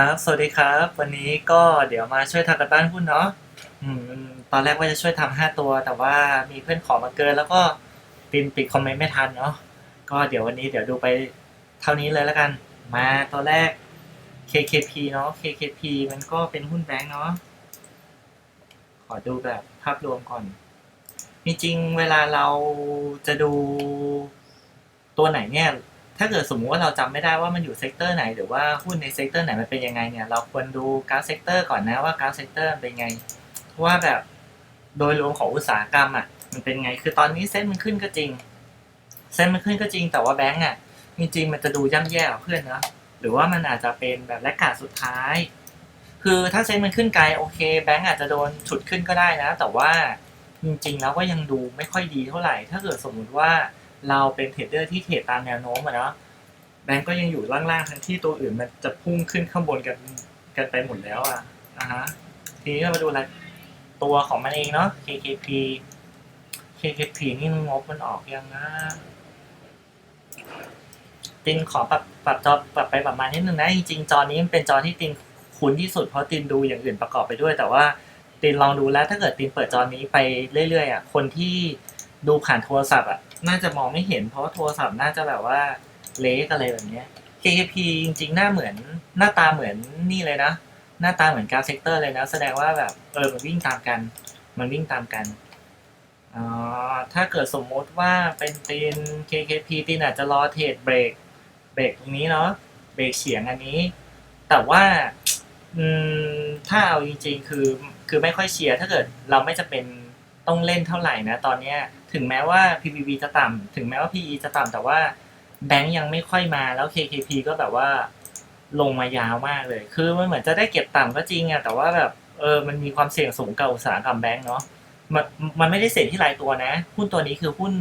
ครับ สวัสดีครับ วันนี้ก็เดี๋ยวมาช่วยทำกันบ้านหุ้นเนาะอืมตอนแรกว่าจะช่วยทำห้าตัว แต่ว่ามีเพื่อนขอมาเกิน แล้วก็ตินปิดคอมเมนต์ไม่ทันเนาะ ก็เดี๋ยววันนี้เดี๋ยวดูไปเท่านี้เลยแล้วกัน มาตัวแรก KKP เนาะ KKP มันก็เป็นหุ้นแบงก์เนาะ ขอดูแบบภาพรวมก่อน จริงๆเวลาเราจะดูตัวไหนเนี่ย ถ้าเกิดสมมุติว่าเราจำไม่ได้ว่ามันอยู่เซกเตอร์ไหน หรือว่าหุ้นในเซกเตอร์ไหนมันเป็นยังไงเนี่ยเราควรดูกราฟเซกเตอร์ก่อนนะว่ากราฟเซกเตอร์เป็นไงว่าแบบโดยรวมของอุตสาหกรรมอะมันเป็นไงคือตอนนี้เส้นมันขึ้นก็จริง เส้นมันขึ้นก็จริงแต่ว่าแบงก์อะจริงๆมันจะดูย่ำแย่กว่าเพื่อนเนาะหรือว่ามันอาจจะเป็นแบบแลกขาดสุดท้าย คือถ้าเซ็นมันขึ้นไกลโอเค แบงก์อาจจะโดนฉุดขึ้นก็ได้นะ แต่ว่าจริงๆแล้วก็ยังดูไม่ค่อยดีเท่าไหร่ ถ้าเกิดสมมุติว่า เราเป็นเทรดเดอร์ที่เทรดตามแนวโน้มอะเนาะแบงก์ก็ยังอยู่ล่างๆทั้งที่ตัวอื่นมันจะพุ่งขึ้นข้างบนกันกันไปหมดแล้วอะนะฮะทีนี้เรามาดูอะไรตัวของมันเองเนาะ KKP KKP นี่งบมันออกยังนะตินขอปรับปรับจอปรับไปปรับมานิดนึงนะจริงๆจอนี้มันเป็นจอที่ตินคุ้นที่สุดเพราะตินดูอย่างอื่นประกอบไปด้วย แต่ว่าตินลองดูแล้วถ้าเกิดตินเปิดจอนี้ไปเรื่อยๆอะคนที่ ดูผ่านโทรศัพท์อะ น่าจะมองไม่เห็น เพราะว่าโทรศัพท์น่าจะแบบว่าเล็กอะไรแบบเนี้ย KKP จริงๆ หน้าเหมือนหน้าตาเหมือนนี่เลยนะ หน้าตาเหมือนกราฟเซกเตอร์เลยนะ แสดงว่าแบบเออมันวิ่งตามกัน มันวิ่งตามกันอ๋อถ้าเกิดสมมติว่าเป็นตีน KKP ตีนอาจจะรอเทรดเบรกเบรกตรงนี้เนาะเบรกเฉียงอันนี้ แต่ว่าอืมถ้าเอาจริงๆ คือคือไม่ค่อยเชียร์ถ้าเกิดเราไม่จะเป็นต้องเล่นเท่าไหร่นะ ตอนเนี้ย ถึงแม้ว่า PBV จะต่ำถึงแม้ว่า PE จะต่ำแต่ว่าแบงก์ยังไม่ค่อยมาแล้ว KKP ก็แบบว่าลงมายาวมากเลย คือมันเหมือนจะได้เก็บต่ำก็จริงอะแต่ว่าแบบเออมันมีความเสี่ยงสูงกับอุตสาหกรรมแบงก์เนาะมันมันไม่ได้เสี่ยงที่รายตัวนะ หุ้นตัวนี้คือหุ้น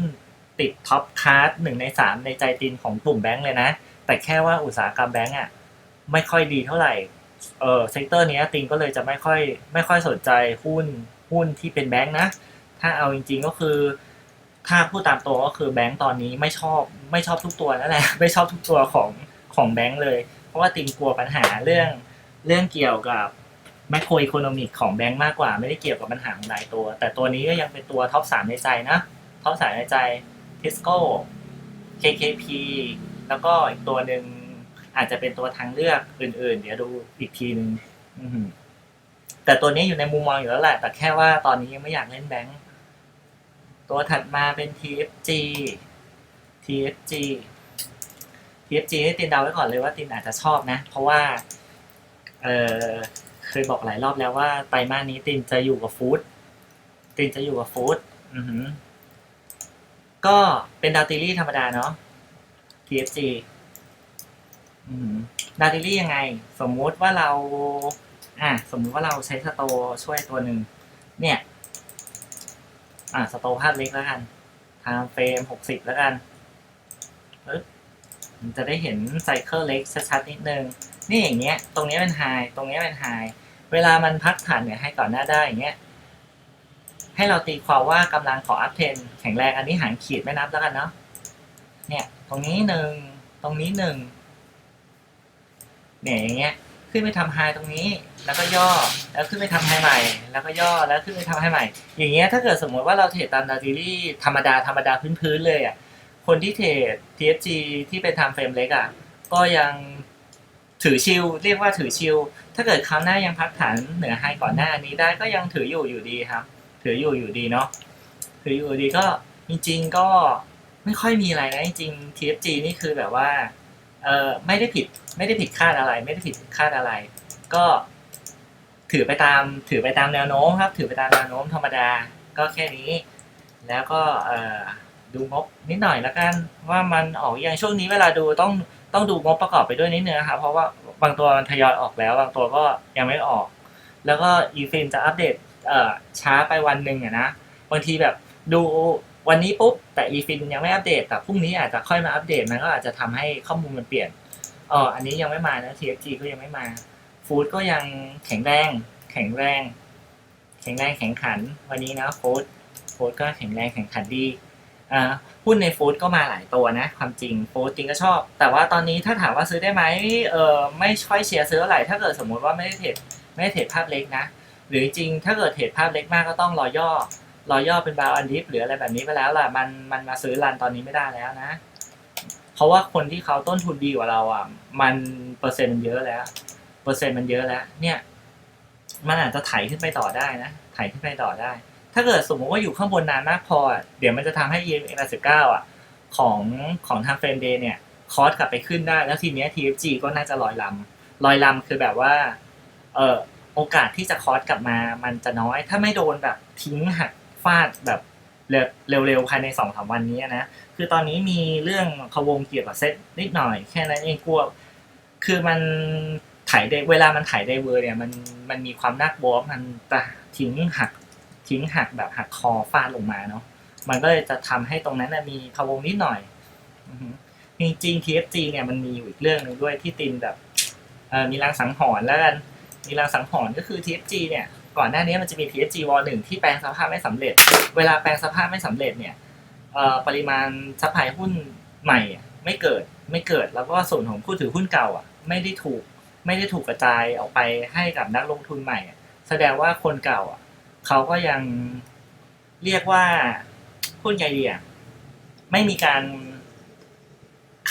ติดท็อปคาร์ดหนึ่งในสามในใจตินของกลุ่มแบงก์เลยนะ แต่แค่ว่าอุตสาหกรรมแบงก์อะไม่ค่อยดีเท่าไหร่เออเซกเตอร์นี้ติงก็เลยจะไม่ค่อยไม่ค่อยสนใจหุ้นหุ้นที่เป็นแบงก์นะ ถ้าเอาจริงๆก็คือ ถ้าพูดตามตัวก็คือแบงก์ตอนนี้ไม่ชอบไม่ชอบทุกตัวนั่นแหละไม่ชอบทุกตัวของของแบงก์เลย เพราะว่าติงกลัวปัญหาเรื่องเรื่องเกี่ยวกับแมคโครอีโคโนมิกของแบงก์มากกว่า ไม่ได้เกี่ยวกับปัญหาของรายตัว แต่ตัวนี้ก็ยังเป็นตัวท็อปสามในใจนะท็อปสามในใจทิสโก้ KKP แล้วก็อีกตัวหนึ่งอาจจะเป็นตัวทางเลือกอื่น ๆ เดี๋ยวดูอีกทีหนึ่งแต่ตัวนี้อยู่ในมุมมองอยู่แล้วแหละ แต่แค่ว่าตอนนี้ยังไม่อยากเล่นแบงค์ ตัวถัดมาเป็น TFG TFG TFG นี่ตินเดาไว้ก่อนเลยว่าตินอาจจะชอบนะ เพราะว่า เออเคยบอกหลายรอบแล้วว่าไตรมาสนี้ตินจะอยู่กับฟู้ดตินจะอยู่กับฟู้ดอือหือก็เป็นดาวติลี่ธรรมดาเนาะ TFG อืมดาวติลี่ยังไง สมมุติว่าเรา อะสมมุติว่าเราใช้สโตช่วยตัวหนึ่งเนี่ย อะสโตภาพเล็กแล้วกันทางเฟรมหกสิบแล้วกันมันจะได้เห็นไซเคิลเล็กชัดๆนิดนึง นี่อย่างเงี้ย ตรงนี้เป็นไฮตรงนี้เป็นไฮเวลามันพักฐานเนี่ยให้ก่อนหน้าได้อย่างเงี้ย ให้เราตีความว่ากำลังของอัพเทนแข็งแรงอันนี้หางขีดไม่นับแล้วกันเนาะ เนี่ย ตรงนี้หนึ่ง ตรงนี้หนึ่งเนี่ยอย่างเงี้ย ขึ้นไปทำไฮตรงนี้ แล้วก็ย่อ แล้วขึ้นไปทำไฮใหม่ แล้วก็ย่อ แล้วขึ้นไปทำไฮใหม่ อย่างเงี้ยถ้าเกิดสมมติว่าเราเทรดตามดาจิลี่ธรรมดาธรรมดาพื้นๆเลยอะ คนที่เทรด TFG ที่เป็นทม์เฟรมเล็กอะ ก็ยังถือชิล เรียกว่าถือชิล ถ้าเกิดคราวหน้ายังพักฐานเหนือไฮก่อนหน้านี้ได้ก็ยังถืออยู่อยู่ดีครับ ถืออยู่อยู่ดีเนาะ ถืออยู่ดีก็จริงๆก็ไม่ค่อยมีอะไรนะจริงๆ TFG นี่คือแบบว่า เออไม่ได้ผิดไม่ได้ผิดคาดอะไร ไม่ได้ผิดคาดอะไร ก็ถือไปตามถือไปตามแนวโน้มครับ ถือไปตามแนวโน้มธรรมดาก็แค่นี้ แล้วก็เออดูงบนิดหน่อยแล้วกันว่ามันออกอย่างช่วงนี้เวลาดูต้องต้องดูงบประกอบไปด้วยนิดนึงนะครับเพราะว่าบางตัวมันทยอยออกแล้ว บางตัวก็ยังไม่ออก แล้วก็อีฟินจะอัปเดตเอ่อช้าไปวันหนึ่งอะนะบางทีแบบดู วันนี้ปุ๊บแต่อีฟินยังไม่อัปเดต แต่พรุ่งนี้อาจจะค่อยมาอัปเดตมันก็อาจจะทำให้ข้อมูลมันเปลี่ยนอ๋ออันนี้ยังไม่มานะ TFG ก็ยังไม่มาฟู้ดก็ยังแข็งแรง แข็งแรง แข็งแรงแข็งขัน วันนี้นะโค้ดโค้ดก็แข็งแรงแข็งขันดีอ่าหุ้นในฟู้ดก็มาหลายตัวนะ ความจริงฟู้ดจริงก็ชอบ แต่ว่าตอนนี้ถ้าถามว่าซื้อได้ไหมเออไม่ค่อยเชียร์ซื้อเท่าไหร่ถ้าเกิดสมมุติว่าไม่ได้เทรดไม่ได้เทรดภาพเล็กนะ หรือจริงถ้าเกิดเทรดภาพเล็กมากก็ต้องรอย่อ รอย่อเป็นบาวอันดิฟหรืออะไรแบบนี้ไปแล้วล่ะมันมันมาซื้อรันตอนนี้ไม่ได้แล้วนะ เพราะว่าคนที่เขาต้นทุนดีกว่าเราอะ มันเปอร์เซ็นต์มันเยอะแล้ว เปอร์เซ็นต์มันเยอะแล้ว เนี่ย มันอาจจะไถขึ้นไปต่อได้นะไถขึ้นไปต่อได้ ถ้าเกิดสมมติว่าอยู่ข้างบนนานมากพอ เดี๋ยวมันจะทำให้ EMA 89อะ ของของทางเฟรนเดย์เนี่ยคอสกลับไปขึ้นได้ แล้วทีเนี้ย TFG ก็น่าจะลอยลำลอยลำคือแบบว่า เออโอกาสที่จะคอสกลับมา มันจะน้อย ถ้าไม่โดนแบบทิ้งหัก ฟาดแบบเร็วๆภายในสองสามวันนี้นะ คือตอนนี้มีเรื่องพะวงเกี่ยวกับเซตนิดหน่อยแค่นั้นเองกลัว คือมันถ่ายได้เวลามันถ่ายได้เวอร์เนี่ยมันมันมีความน่ากลัวมันจะทิ้งหักทิ้งหักแบบหักคอฟาดลงมาเนาะมันก็เลยจะทำให้ตรงนั้นนะมีพะวงนิดหน่อยจริงๆ TFG เนี่ยมันมีอยู่อีกเรื่องหนึ่งด้วยที่ตินแบบมีรางสังหรณ์แล้วกันมีรางสังหรณ์ก็คือ TFG เนี่ย ก่อนหน้านี้มันจะมี TFG w หนึ่งที่แปลงสภาพไม่สำเร็จ เวลาแปลงสภาพไม่สำเร็จเนี่ยปริมาณซัพพลายหุ้นใหม่ไม่เกิดไม่เกิด แล้วก็ส่วนของผู้ถือหุ้นเก่าอะไม่ได้ถูกไม่ได้ถูกกระจายออกไปให้กับนักลงทุนใหม่อะแสดงว่าคนเก่าอะเขาก็ยังเรียกว่าพูดไงดีอะไม่มีการ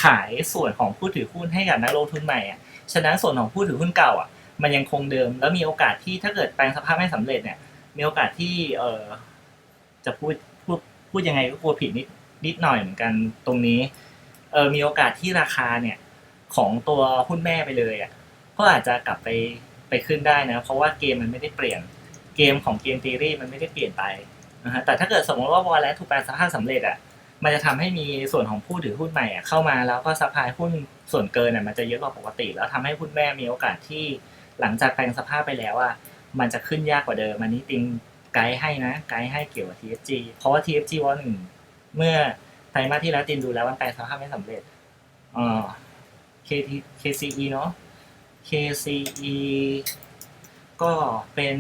ขายส่วนของผู้ถือหุ้นให้กับนักลงทุนใหม่อะฉะนั้นส่วนของผู้ถือหุ้นเก่าอะ มันยังคงเดิม แล้วมีโอกาสที่ถ้าเกิดแปลงสภาพไม่สำเร็จเนี่ย มีโอกาสที่เออจะพูดพูดพูดยังไงก็กลัวผิดนิดนิดหน่อยเหมือนกันตรงนี้เออมีโอกาสที่ราคาเนี่ยของตัวหุ้นแม่ไปเลยอะก็อาจจะกลับไปไปขึ้นได้นะ เพราะว่าเกมมันไม่ได้เปลี่ยนเกมของเกมทีรีมันไม่ได้เปลี่ยนไปนะฮะแต่ถ้าเกิดสมมติว่าวอลเลนถูกแปลงสภาพสำเร็จอะมันจะทำให้มีส่วนของผู้ถือหุ้นใหม่อะเข้ามาแล้วก็ซัพายหุ้นส่วนเกินอะมันจะเยอะกว่าปกติ แล้วทำให้หุ้นแม่มีโอกาสที่ หลังจากแปลงสภาพไปแล้วอะมันจะขึ้นยากกว่าเดิมอันนี้ติงไกด์ให้นะ ไกด์ให้เกี่ยวกับ TFG เพราะว่า TFG วอลหนึ่งเมื่อไตรมาสที่แล้วตินดูแล้วมันแปลงสภาพไม่สำเร็จเอ่อ KT KCE เนาะ KCE ก็เป็น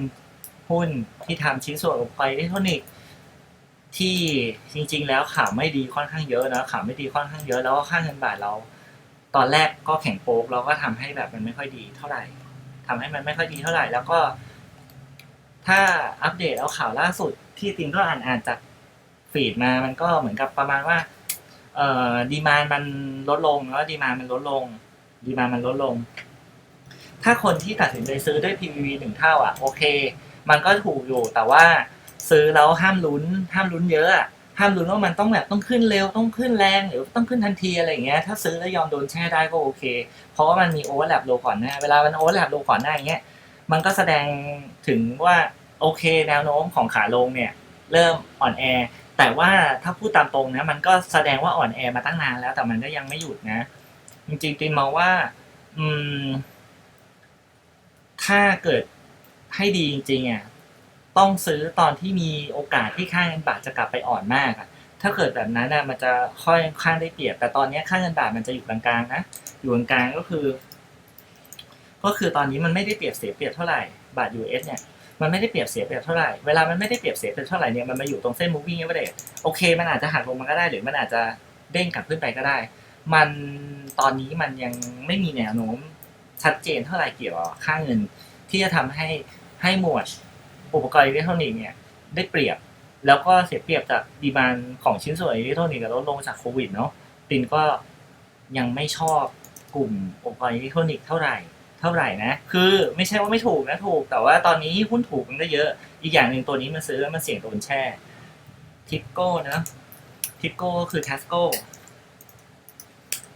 หุ้นที่ทำชิ้นส่วนอุปกรณ์อิเล็กทรอนิกส์ที่จริง ๆ แล้วข่าวไม่ดีค่อนข้างเยอะนะข่าวไม่ดีค่อนข้างเยอะแล้วก็ค่าเงินบาทเรา ตอนแรกก็แข็งโป๊กเราก็ทำให้แบบมันไม่ค่อยดีเท่าไหร่ ทำให้มันไม่ค่อยดีเท่าไหร่แล้วก็ ถ้าอัปเดตเอาข่าวล่าสุดที่ติงก็อ่านอ่านจากฟีดมามันก็เหมือนกับประมาณว่า เอ่อดีมานมันลดลงแล้วดีมานมันลดลง ดีมานมันลดลง ถ้าคนที่ตัดสินใจซื้อด้วย PVV หนึ่งเท่า อะ โอเค มันก็ถูกอยู่แต่ว่าซื้อแล้วห้ามลุ้น ห้ามลุ้นเยอะอะ ห้ามลุ้นว่ามันต้องแบบต้องขึ้นเร็วต้องขึ้นแรงหรือต้องขึ้นทันทีอะไรอย่างเงี้ย ถ้าซื้อแล้วยอมโดนแช่ได้ก็โอเค เพราะว่ามันมีโอเวอร์แลปโลก่อนหน้าเวลามันโอเวอร์แลปโลก่อนหน้าอย่างเงี้ยมันก็แสดงถึงว่าโอเคแนวโน้มของขาลงเนี่ยเริ่มอ่อนแอ แต่ว่าถ้าพูดตามตรงนะมันก็แสดงว่าอ่อนแอมาตั้งนานแล้วแต่มันก็ยังไม่หยุดนะ จริงๆตินมองว่า อืม ถ้าเกิดให้ดีจริงๆอะ ต้องซื้อตอนที่มีโอกาสที่ค่าเงินบาทจะกลับไปอ่อนมากอะถ้าเกิดแบบนั้นน่ะมันจะค่อยข้างได้เปรียบ แต่ตอนนี้ค่าเงินบาทมันจะอยู่กลางๆนะอยู่กลางๆก็คือ ก็คือตอนนี้มันไม่ได้เปรียบเสียเปรียบเท่าไหร่บาท US เนี่ยมันไม่ได้เปรียบเสียเปรียบเท่าไหร่ เวลามันไม่ได้เปรียบเสียเปรียบเท่าไหร่เนี่ย มันมาอยู่ตรงเส้น moving average โอเค มันอาจจะหักลงมาก็ได้ หรือมันอาจจะเด้งกลับขึ้นไปก็ได้ มันตอนนี้มันยังไม่มีแนวโน้มชัดเจนเท่าไหร่เกี่ยวกับค่าเงิน ที่จะทำให้ให้หมวด อุปกรณ์อิเล็กทรอนิกส์เนี่ยได้เปรียบ แล้วก็เสียเปรียบจากดีมานของชิ้นส่วนอิเล็กทรอนิกส์ลดลงจากโควิดเนาะตินก็ยังไม่ชอบกลุ่มอุปกรณ์อิเล็กทรอนิกส์เท่าไหร่เท่าไหร่นะ คือไม่ใช่ว่าไม่ถูกนะถูก แต่ว่าตอนนี้หุ้นถูกมันก็เยอะ อีกอย่างหนึ่งตัวนี้มันซื้อแล้วมันเสี่ยงโดนแช่ทิปโก้นะทิปโก้ก็คือทัสโก้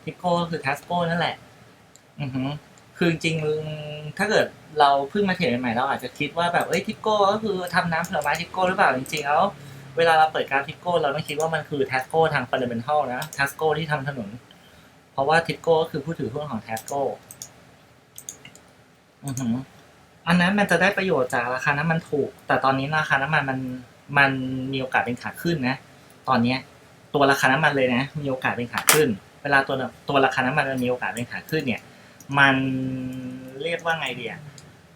ทิปโก้ก็คือทัสโก้นั่นแหละ อือฮึ คือจริงๆถ้าเกิดเราเพิ่งมาเทรดใหม่เราอาจจะคิดว่าแบบเอ้ยทิปโก้ก็คือทำน้ำผลไม้ทิปโก้หรือเปล่าจริงๆแล้วเวลาเราเปิดกาฟทิปโก้เราต้องคิดว่ามันคือทัสโก้ทางฟันเดเมนทัลนะทัสโก้ที่ทำถนน เพราะว่าทิปโก้ก็คือผู้ถือหุ้นของทัสโก้อือหืออันนั้นมันจะได้ประโยชน์จากราคาน้ำมันถูก แต่ตอนนี้ราคาน้ำมันมันมันมีโอกาสเป็นขาขึ้นนะ ตอนเนี้ย ตัวราคาน้ำมันเลยนะ มีโอกาสเป็นขาขึ้น เวลาตัวตัวราคาน้ำมันมันมีโอกาสเป็นขาขึ้นเนี่ย มันเรียกว่าไงเดีย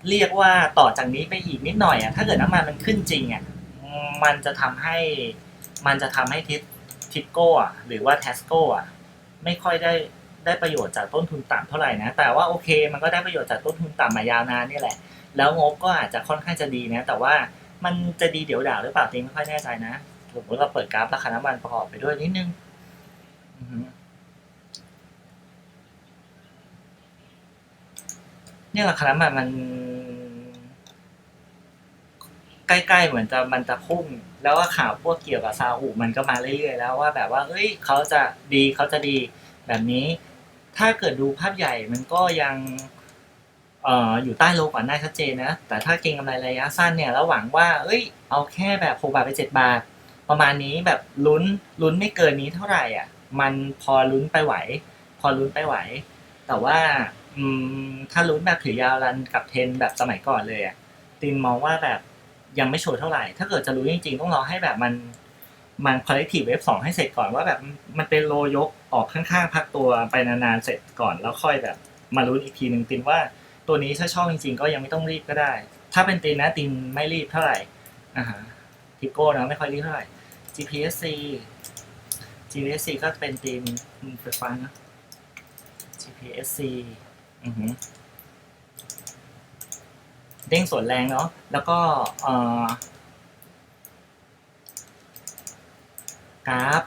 เรียกว่าต่อจากนี้ไปอีกนิดหน่อยอะถ้าเกิดน้ำมันมันขึ้นจริงอะมันจะทำให้มันจะทำให้ทิศทิปโก้อะหรือว่าเทสโก้อะไม่ค่อยได้ได้ประโยชน์จากต้นทุนต่ำเท่าไหร่นะ แต่ว่าโอเค มันก็ได้ประโยชน์จากต้นทุนต่ำมายาวนานนี่แหละ แล้วงบก็อาจจะค่อนข้างจะดีนะ แต่ว่ามันจะดีเดี๋ยวด่าวหรือเปล่าตีไม่ค่อยแน่ใจนะสมมติเราเปิดกราฟราคาน้ำมันประกอบไปด้วยนิดนึงอือฮึ เนี่ยราคาน้ำมันมัน ใกล้ๆเหมือนจะมันจะพุ่ง แล้วว่าข่าวพวกเกี่ยวกับซาอุมันก็มาเรื่อยๆแล้วว่าแบบว่าเอ้ยเขาจะดีเขาจะดีแบบนี้ ถ้าเกิดดูภาพใหญ่มันก็ยังเอ่ออยู่ใต้โลก่อนหน้าชัดเจนนะ แต่ถ้าเก็งกำไรระยะสั้นเนี่ยแล้วหวังว่า เอ้ย เอาแค่แบบหกบาทไปเจ็ดบาท ประมาณนี้แบบลุ้นลุ้นไม่เกินนี้เท่าไหร่อะ มันพอลุ้นไปไหว พอลุ้นไปไหว แต่ว่า อืมถ้าลุ้นแบบถือยาวรันกับเทรนแบบสมัยก่อนเลยอะตินมองว่าแบบยังไม่โชว์เท่าไหร่ ถ้าเกิดจะรู้จริงๆ ต้องรอให้แบบมันมัน collective wave สองให้เสร็จก่อนว่าแบบมันเป็นโลยกออกข้างๆ พักตัวไปนานๆเสร็จก่อนแล้วค่อยแบบมาลุ้นอีกทีหนึ่งตินว่าตัวนี้ถ้าชอบจริงๆ ก็ยังไม่ต้องรีบก็ได้ ถ้าเป็นตินนะตินไม่รีบเท่าไหร่อ่าฮะทิโก้นะไม่ค่อยรีบเท่าไหร่ GPSC GPSC ก็เป็นทีมไฟฟ้านะ GPSC อือหือ เด้งส่วนแรงเนาะแล้วก็กราฟ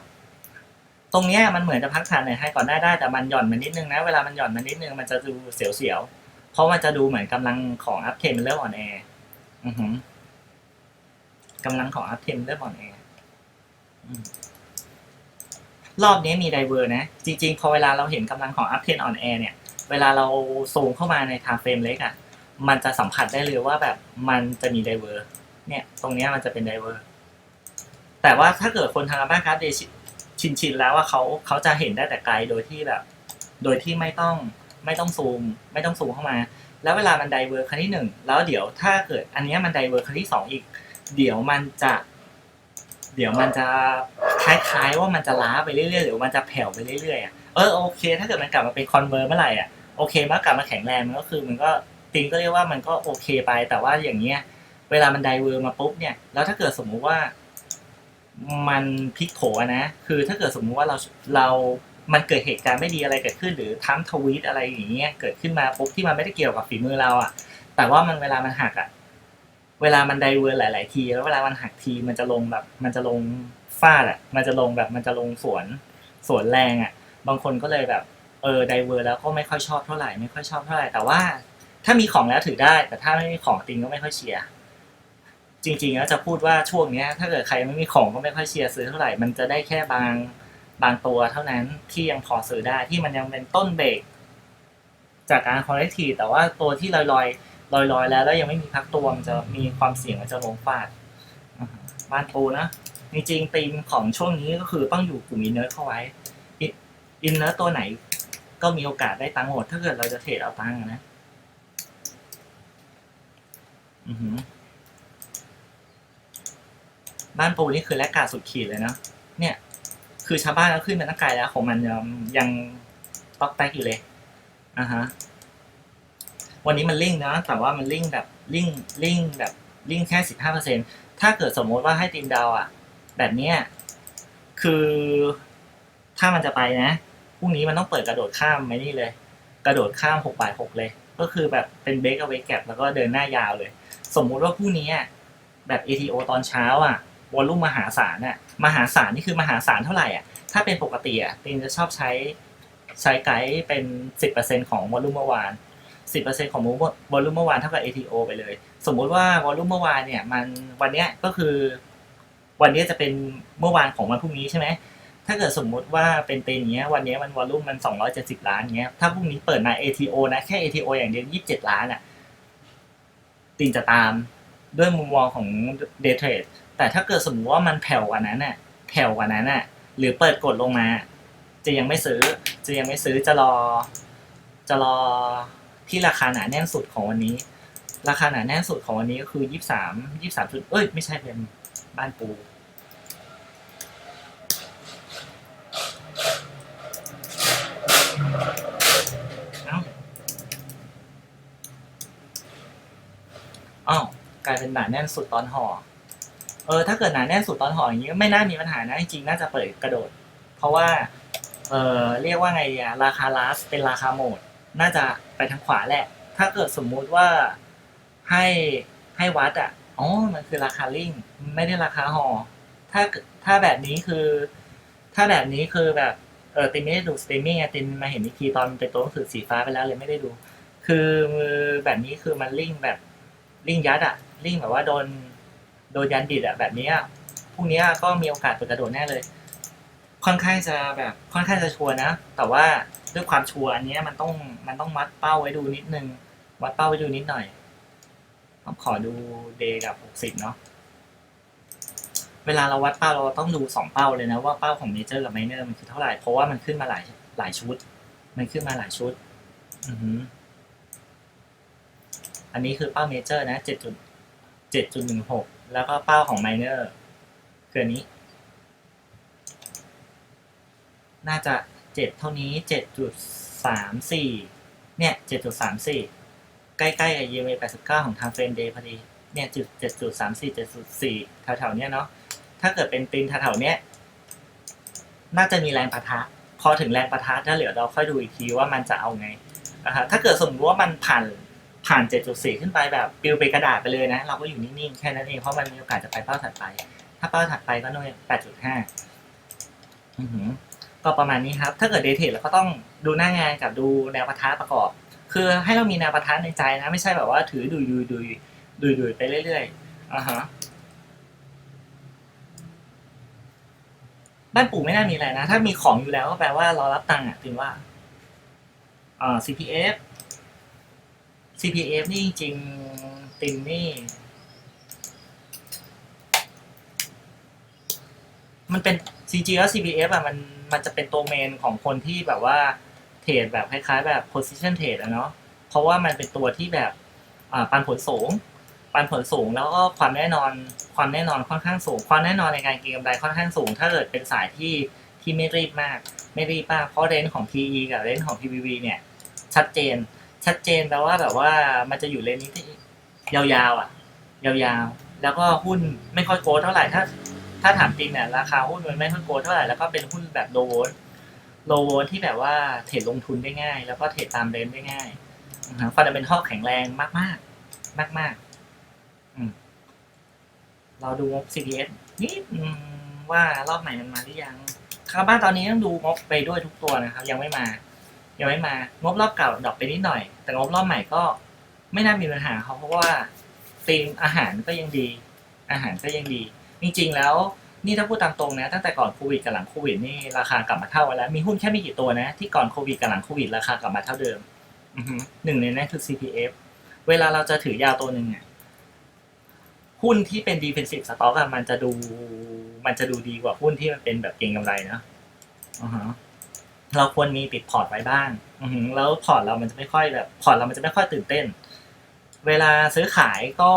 ตรงเนี้ยมันเหมือนจะพักฐานไหนให้ก่อนได้ได้แต่มันหย่อนมานิดนึงนะ เวลามันหย่อนมานิดนึงมันจะดูเสียวๆ เพราะมันจะดูเหมือนกำลังของอัพเทนมันเริ่มอ่อนแออือหือกำลังของอัพเทนเริ่มอ่อนแอรอบนี้มีไดเวอร์นะ จริงๆ พอเวลาเราเห็นกำลังของอัพเทนออนแอร์เนี่ย เวลาเราซูมเข้ามาในไทม์เฟรมเล็กอะ มันจะสัมผัสได้เลยว่าแบบมันจะมีไดเวอร์เนี่ยตรงเนี้ยมันจะเป็นไดเวอร์แต่ว่าถ้าเกิดคนทางบ้านครับเดชินชินแล้วว่าเขาเขาจะเห็นได้แต่ไกลโดยที่แบบ โดยที่ไม่ต้องไม่ต้องซูม ไม่ต้องซูมเข้ามา แล้วเวลามันไดเวอร์ครั้งที่หนึ่งแล้วเดี๋ยวถ้าเกิดอันเนี้ยมันไดเวอร์ครั้งที่สองอีก เดี๋ยวมันจะ เดี๋ยวมันจะคล้ายๆว่ามันจะล้าไปเรื่อยๆหรือมันจะแผ่วไปเรื่อยๆอะ เออโอเค ถ้าเกิดมันกลับมาเป็นคอนเวอร์เมื่อไหร่อะโอเคมันกลับมาแข็งแรงมันก็คือมันก็ติงก็เรียกว่ามันก็โอเคไป แต่ว่าอย่างเงี้ยเวลามันไดเวอร์มาปุ๊บเนี่ยแล้วถ้าเกิดสมมุติว่ามันพลิกโผนะคือถ้าเกิดสมมุติว่าเราเรามันเกิดเหตุการณ์ไม่ดีอะไรเกิดขึ้น หรือทั้งทวีตอะไรอย่างเงี้ยเกิดขึ้นมาปุ๊บที่มันไม่ได้เกี่ยวกับฝีมือเราอะ แต่ว่ามันเวลามันหักอะเวลามันไดเวอร์หลาย ๆ ที แล้วเวลามันหักทีมันจะลงแบบ มันจะลงฟาดอะ มันจะลงแบบมันจะลงสวนสวนแรงอะ บางคนก็เลยแบบเออไดเวอร์แล้วก็ไม่ค่อยชอบเท่าไหร่ไม่ค่อยชอบเท่าไหร่แต่ว่า ถ้ามีของแล้วถือได้ แต่ถ้าไม่มีของติงก็ไม่ค่อยเชียร์จริงๆแล้วจะพูดว่าช่วงเนี้ย ถ้าเกิดใครไม่มีของก็ไม่ค่อยเชียร์ซื้อเท่าไหร่มันจะได้แค่บางบางตัวเท่านั้นที่ยังพอซื้อได้ที่มันยังเป็นต้นเบรกจากการคอร์เรทีแต่ว่าตัวที่ลอยลอยลอยลอยแล้วแล้วยังไม่มีพักตัวมันจะมีความเสี่ยงมันจะลงฟาดบ้านปูนะจริงๆธีมของช่วงนี้ก็คือต้องอยู่กลุ่มอินเนอร์เข้าไว้ อินเนอร์ตัวไหน ก็มีโอกาสได้ตังค์หมด ถ้าเกิดเราจะเทรดเอาตังค์นะ อือหือบ้านปูนี่คือแลกกาดสุดขีดเลยเนาะเนี่ย คือชาวบ้านก็ขึ้นมาตั้งไกลแล้ว ของมันยังยังต๊อกแตกอยู่เลยอ่าฮะวันนี้มันลิ่งนะ แต่ว่ามันลิ่งแบบลิ่งลิ่งแบบลิ่งแค่สิบห้าเปอร์เซ็นถ้าเกิดสมมติว่าให้ทีมดาวอะแบบเนี้ยคือถ้ามันจะไปนะ รุ่งนี้มันต้องเปิดกระโดดข้ามไปนี่เลย กระโดดข้ามหกบ่ายหกเลย ก็คือแบบเป็นเบรกเอาไว้แก็บแล้วก็เดินหน้ายาวเลย สมมุติว่าพรุ่งนี้แบบ ATO ตอนเช้าอะวอลลุ่มมหาศาลอะมหาศาลนี่คือมหาศาลเท่าไหร่อะถ้าเป็นปกติอะตีนจะชอบใช้ใช้ไกด์เป็นสิบเปอร์เซ็นของวอลลุ่มเมื่อวานสิบเปอร์เซ็นของวอลลุ่มเมื่อวานเท่ากับ ATO ไปเลย สมมุติว่าวอลลุ่มเมื่อวานเนี่ยมันวันเนี้ยก็คือ วันนี้จะเป็นเมื่อวานของวันพรุ่งนี้ใช่ไหม ถ้าเกิดสมมุติว่าเป็นเตนเงี้ย วันนี้มันวอลลุ่มมัน 270 ล้านเงี้ย ถ้าพรุ่งนี้เปิดมา ATO นะ แค่ ATO อย่างเดียว 27 ล้านอะตีนจะตามด้วยมุมมองของ Day Trade แต่ถ้าเกิดสมมติว่ามันแผ่วกว่านั้นน่ะแผ่วกว่านั้นน่ะหรือเปิดกดลงมา จะยังไม่ซื้อ จะยังไม่ซื้อจะรอ จะรอที่ราคาหนาแน่นสุดของวันนี้ ราคาหนาแน่นสุดของวันนี้ก็คือ 23 23จุดเอ้ยไม่ใช่เป็นบ้านปู อ้าวกลายเป็นหนาแน่นสุดตอนห่อ เออ ถ้าเกิดหนาแน่นสุดตอนห่ออย่างนี้ไม่น่ามีปัญหานะจริงๆน่าจะเปิดกระโดด เพราะว่า เออเรียกว่าไงอะราคาลาสเป็นราคาโหมด น่าจะไปทางขวาแหละ ถ้าเกิดสมมุติว่าให้ให้วัดอะอ๋อ มันคือราคาลิงไม่ได้ราคาห่อ ถ้าถ้าแบบนี้คือ ถ้าแบบนี้คือแบบ เออตินไม่ได้ดูสตรีมมิ่งอะตินมาเห็นอีกทีตอนเป็นตัวหนังสือสีฟ้าไปแล้วเลยไม่ได้ดูคือแบบนี้คือมันลิงแบบลิงยัดอะลิงแบบว่าโดนโดนยันดิดอะแบบนี้อะพรุ่งนี้ก็มีโอกาสเปิดกระโดดแน่เลย ค่อนข้างจะแบบค่อนข้างจะชัวร์นะ แต่ว่าด้วยความชัวร์อันนี้มันต้องมันต้องมัดเป้าไว้ดูนิดนึงวัดเป้าไว้ดูนิดหน่อยผมขอดูเดย์กับหกสิบเนาะ เวลาเราวัดเป้าเราต้องดูสองเป้าเลยนะว่าเป้าของเมเจอร์กับไมเนอร์มันคือเท่าไหร่เพราะว่ามันขึ้นมาหลายหลายชุด มันขึ้นมาหลายชุด อือหืออันนี้คือเป้าเมเจอร์นะเจ็ดจุดเจ็ดจุดหนึ่งหกแล้วก็เป้าของไมเนอร์คืออันนี้ น่าจะเจ็ดเท่านี้เจ็ดจุดสามสี่เนี่ยเจ็ดจุดสามสี่ใกล้ๆกับ EMA แปดสิบเก้าของทางเฟรนเดย์พอดี เนี่ยจุดเจ็ดจุดสามสี่เจ็ดจุดสี่แถวๆเนี้ยเนาะ ถ้าเกิดเป็นตีนแถวๆเนี้ยน่าจะมีแรงปะทะ พอถึงแรงปะทะถ้าเหลือเราค่อยดูอีกทีว่ามันจะเอาไงนะฮะถ้าเกิดสมมติว่ามันผ่านผ่าน 7.4 ขึ้นไปแบบปิวไปกระดาษไปเลยนะ เราก็อยู่นิ่งๆ แค่นั้นเอง เพราะมันมีโอกาสจะไปเป้าถัดไป ถ้าเป้าถัดไปก็โน่น8.5ก็ประมาณนี้ครับ ถ้าเกิดเดทเทรดเราก็ต้องดูหน้างานกับดูแนวปะทะประกอบ คือให้เรามีแนวปะทะในใจนะ ไม่ใช่แบบว่าถือดุยดุยดุยดุยดุยไปเรื่อยๆอ่าฮะ บ้านปู่ไม่น่ามีอะไรนะ ถ้ามีของอยู่แล้วก็แปลว่ารอรับตังค์อะถึงว่าอ่า CPF CPF นี่จริงๆตินนี่ มันเป็นจริงๆแล้ว CPF อะมันมันจะเป็นตัวเมนของคนที่แบบว่าเทรดแบบคล้ายๆ แบบ position trade อะเนาะเพราะว่ามันเป็นตัวที่แบบอ่าปันผลสูง ปันผลสูงแล้วก็ความแน่นอนความแน่นอนค่อนข้างสูง ความแน่นอนในการเก็งกำไรค่อนข้างสูง ถ้าเกิดเป็นสายที่ที่ไม่รีบมาก ไม่รีบมากเพราะเรนของ PE กับเรนของ PBV เนี่ย ชัดเจน ชัดเจนแปลว่าแบบว่ามันจะอยู่เลนนี้ที่ยาวๆอะ ยาวๆ แล้วก็หุ้นไม่ค่อยโกเท่าไหร่ถ้า ถ้าถามจริงเนี่ยราคาหุ้นมันไม่ค่อยโกเท่าไหร่แล้วก็เป็นหุ้นแบบโลโวลโลวลที่แบบว่าเทรดลงทุนได้ง่าย แล้วก็เทรดตามเรนได้ง่ายฟันเดเมนทัลแข็งแรงมากๆ มากๆ เราดูงบ CPS นิดว่ารอบใหม่มันมาหรือยังคาบ้านตอนนี้ต้องดูงบไปด้วยทุกตัวนะครับ ยังไม่มา ยังไม่มางบรอบเก่าดรอปไปนิดหน่อย แต่งบรอบใหม่ก็ไม่น่ามีปัญหาเขาเพราะว่าธีมอาหารก็ยังดี อาหารก็ยังดี จริงๆแล้วนี่ถ้าพูดตามตรงนะตั้งแต่ก่อนโควิดกับหลังโควิดนี่ราคากลับมาเท่ากันแล้ว มีหุ้นแค่ไม่กี่ตัวนะ ที่ก่อนโควิดกับหลังโควิดราคากลับมาเท่าเดิมหนึ่งในนั้นคือ CPF เวลาเราจะถือยาวตัวหนึ่งอะ หุ้นที่เป็น defensive stock อะมันจะดู มันจะดูดีกว่าหุ้นที่มันเป็นแบบเก็งกำไรเนะอือฮะเราควรมีติดพอร์ตไว้บ้าง อือฮึแล้วพอร์ตเรามันจะไม่ค่อยแบบ พอร์ตเรามันจะไม่ค่อยตื่นเต้น เวลาซื้อขายก็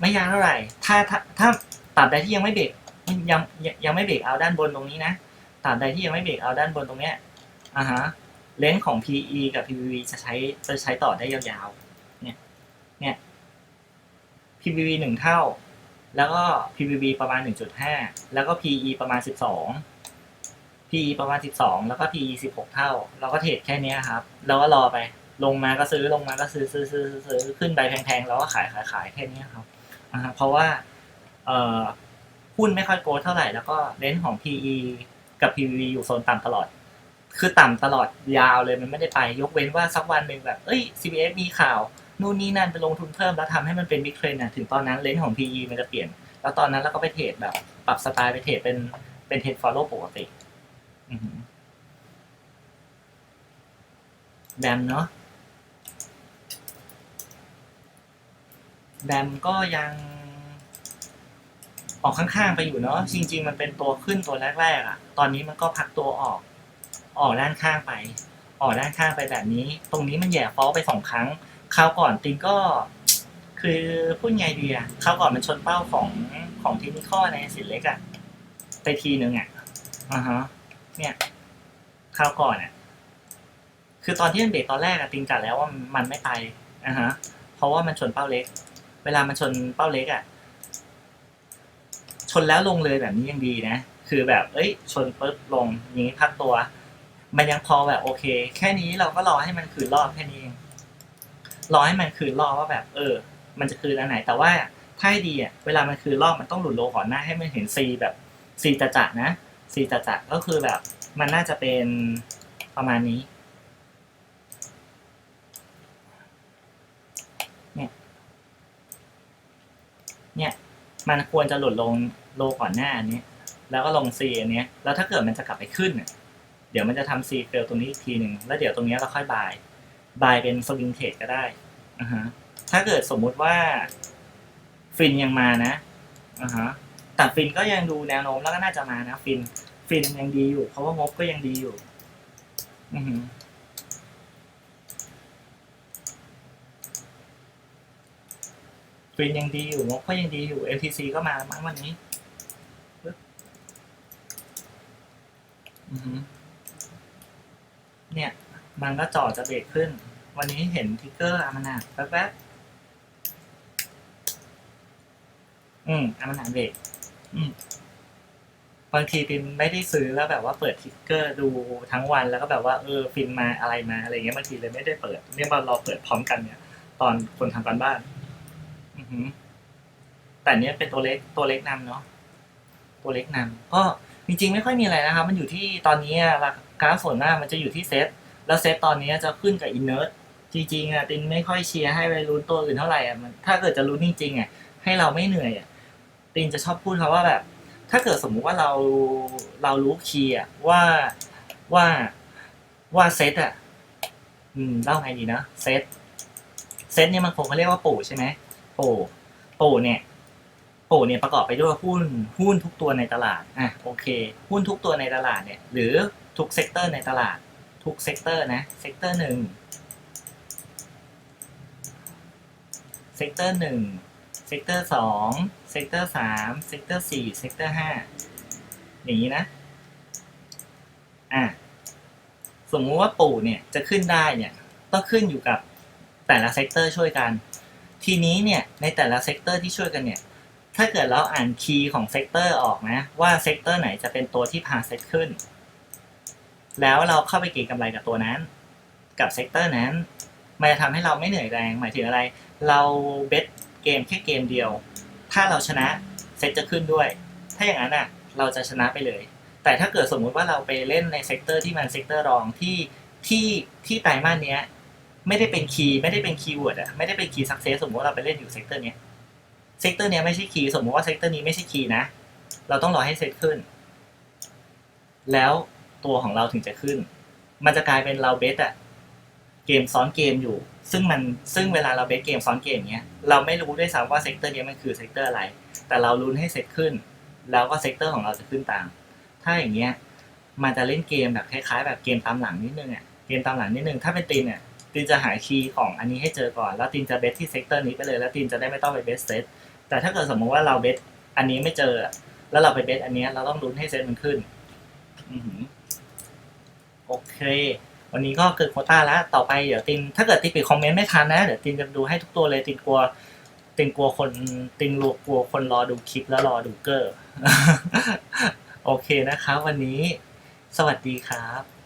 ไม่ยากเท่าไหร่ ถ้าถ้าถ้าตราบใดที่ยังไม่เบรกยังยังยังไม่เบรกเอาด้านบนตรงนี้นะตราบใดที่ยังไม่เบรกเอาด้านบนตรงเนี้ยอ่าฮะ เลนส์ของ PE กับ PVV จะใช้จะใช้ต่อได้ยาวๆ เนี่ย เนี่ย PVV หนึ่งเท่า แล้วก็ PVV ประมาณ 1.5 แล้วก็ PE ประมาณ 12 PE ประมาณ 12 แล้วก็ PE 16 เท่า เราก็เทรดแค่นี้ครับแล้วก็รอไป ลงมาก็ซื้อ ลงมาก็ซื้อซื้อซื้อซื้อขึ้นไปแพงๆแล้วก็ขายขายขายแค่นี้ครับ เพราะว่าหุ้นไม่ค่อยโกเท่าไหร่ แล้วก็เลนส์ของ PE กับ PVV อยู่โซนต่ำตลอด คือต่ำตลอดยาวเลยมันไม่ได้ไป ยกเว้นว่าสักวันหนึ่งแบบ เอ้ย CPF มีข่าว นู่นนี่นั่นไปลงทุนเพิ่มแล้วทำให้มันเป็นบิ๊กเทรนน่ะถึงตอนนั้นเลนส์ของ PE มันจะเปลี่ยน แล้วตอนนั้นเราก็ไปเทรดแบบ ปรับสไตล์ไปเทรดเป็นเป็นเทรดฟอลโล่ปกติแบมเนาะแบมก็ยังออกข้างๆไปอยู่เนาะจริง ๆ มันเป็นตัวขึ้นตัวแรกๆอะ ตอนนี้มันก็พักตัวออก ออกด้านข้างไป ออกด้านข้างไปแบบนี้ ตรงนี้มันแย่ฟอลไปสองครั้ง คราวก่อนติงก็คือพูดไงดีอะคราวก่อนมันชนเป้าของของทีนิคอในสินเล็กอะไปทีหนึ่งอะอ่าฮะเนี่ยคราวก่อนอะคือตอนที่มันเบรกตอนแรกอะติงกัดแล้วว่ามันไม่ไปอ่าฮะเพราะว่ามันชนเป้าเล็ก เวลามันชนเป้าเล็กอะชนแล้วลงเลยแบบนี้ยังดีนะคือแบบ เอ้ย ชนปุ๊บลงอย่างนี้พักตัว มันยังพอแบบโอเค แค่นี้เราก็รอให้มันคืนรอบแค่นี้ รอให้มันคืนรอบว่าแบบ เออ มันจะคืนอันไหน แต่ว่าถ้าให้ดีอะเวลามันคืนรอบมันต้องหลุดโลก่อนหน้าให้มันเห็นซีแบบซีจะจะนะซีจะจะก็คือแบบ มันน่าจะเป็นประมาณนี้เนี่ยเนี่ยมันควรจะหลุดลงโลก่อนหน้าอันนี้แล้วก็ลงซีอันเนี้ย แล้วถ้าเกิดมันจะกลับไปขึ้นเนี่ยเดี๋ยวมันจะทำซีเฟลตรงนี้อีกทีหนึ่ง แล้วเดี๋ยวตรงนี้เราค่อยบาย บายเป็นสวิงเทรดก็ได้ อ่าฮะถ้าเกิดสมมุติว่าฟินยังมานะอ่าฮะแต่ฟินก็ยังดูแนวโน้มแล้วก็น่าจะมานะฟินฟินยังดีอยู่ เพราะว่างบก็ยังดีอยู่ อือฮึฟินยังดีอยู่งบก็ยังดีอยู่ MTC ก็มามั้งวันนี้อือฮึเนี่ย มันก็จ่อจะเบรกขึ้น วันนี้เห็นทิกเกอร์อามานาแป๊บๆอืมอามานาเบรกอืมบางทีฟินไม่ได้ซื้อแล้วแบบว่าเปิดทิกเกอร์ดูทั้งวันแล้วก็แบบว่าเออฟินมาอะไรมาอะไรเงี้ยบางทีเลยไม่ได้เปิด เนี่ยมารอเปิดพร้อมกันเนี่ย ตอนคนทำการบ้าน อือหือ แต่เนี้ยเป็นตัวเล็กตัวเล็กนำเนาะตัวเล็กนำก็จริงๆไม่ค่อยมีอะไรนะครับ มันอยู่ที่ตอนนี้ราคาส่วนมากมันจะอยู่ที่เซตแล้วเซตตอนนี้จะขึ้นกับอินเนอร์ จริงๆอะตินไม่ค่อยเชียร์ให้ไปลุ้นตัวอื่นเท่าไหร่อะมันถ้าเกิดจะลุ้นจริงๆอะให้เราไม่เหนื่อยอะตินจะชอบพูดคำว่าแบบ ถ้าเกิดสมมุติว่าเราเรารู้คีย์อะว่าว่าว่าเซตอะอืมเล่าไงดีนะเซตเซตเนี่ยมันคงเขาเรียกว่าปู่ใช่ไหมปู่ปู่เนี่ยปู่เนี่ยประกอบไปด้วยหุ้นหุ้นทุกตัวในตลาดอะโอเค หุ้นทุกตัวในตลาดเนี่ย หรือทุกเซกเตอร์ในตลาด ทุกเซกเตอร์นะเซกเตอร์หนึ่ง ซกเตอร์หนึ่งเซกเตอร์สองเซกเตอร์สามเซกเตอร์สี่เซกเตอร์ห้าอย่างนี้นะ อะ สมมุติว่าปู่เนี่ยจะขึ้นได้เนี่ยก็ขึ้นอยู่กับแต่ละเซกเตอร์ช่วยกัน ทีนี้เนี่ยในแต่ละเซกเตอร์ที่ช่วยกันเนี่ย ถ้าเกิดเราอ่านคีย์ของเซกเตอร์ออกนะ ว่าเซกเตอร์ไหนจะเป็นตัวที่พาเซตขึ้น แล้วเราเข้าไปเก็งกำไรกับตัวนั้น กับเซกเตอร์นั้น มันจะทำให้เราไม่เหนื่อยแรง หมายถึงอะไร เราเบสเกมแค่เกมเดียว ถ้าเราชนะเซตจะขึ้นด้วย ถ้าอย่างนั้นอะเราจะชนะไปเลย แต่ถ้าเกิดสมมุติว่าเราไปเล่นในเซกเตอร์ที่มันเซกเตอร์รองที่ที่ที่ไตรมาสเนี้ยไม่ได้เป็นคีย์ไม่ได้เป็นคีย์เวิร์ดอะไม่ได้เป็นคีย์สักเซสสมมติว่าเราไปเล่นอยู่เซกเตอร์เนี้ยเซกเตอร์เนี้ยไม่ใช่คีย์สมมติว่าเซกเตอร์นี้ไม่ใช่คีย์นะ เราต้องรอให้เซตขึ้น แล้วตัวของเราถึงจะขึ้น มันจะกลายเป็นเราเบสอะ เกมซ้อนเกมอยู่ ซึ่งมันซึ่งเวลาเราเบสเกมซ้อนเกมเนี้ยเราไม่รู้ด้วยซ้ำว่าเซกเตอร์นี้มันคือเซกเตอร์อะไร แต่เราลุ้นให้เซตขึ้น แล้วก็เซกเตอร์ของเราจะขึ้นตาม ถ้าอย่างเงี้ยมันจะเล่นเกมแบบคล้ายๆ แบบเกมตามหลังนิดนึงอะเกมตามหลังนิดนึงถ้าเป็นตีนเนี่ยตีนจะหาคีย์ของอันนี้ให้เจอก่อน แล้วตีนจะเบสที่เซกเตอร์นี้ไปเลยแล้วตีนจะได้ไม่ต้องไปเบสเซตแต่ถ้าเกิดสมมติว่าเราเบสอันนี้ไม่เจอ แล้วเราไปเบสอันนี้เราต้องลุ้นให้เซตมันขึ้นอโอเค วันนี้ก็เกิดโควต้าแล้ว ต่อไปเดี๋ยวตินถ้าเกิดตินปิดคอมเมนต์ไม่ทันนะ เดี๋ยวตินจะดูให้ทุกตัวเลยตินกลัวตินกลัวคนตินกลัวคนรอดูคลิปแล้วรอดูเกอร์ โอเคนะครับ วันนี้สวัสดีครับ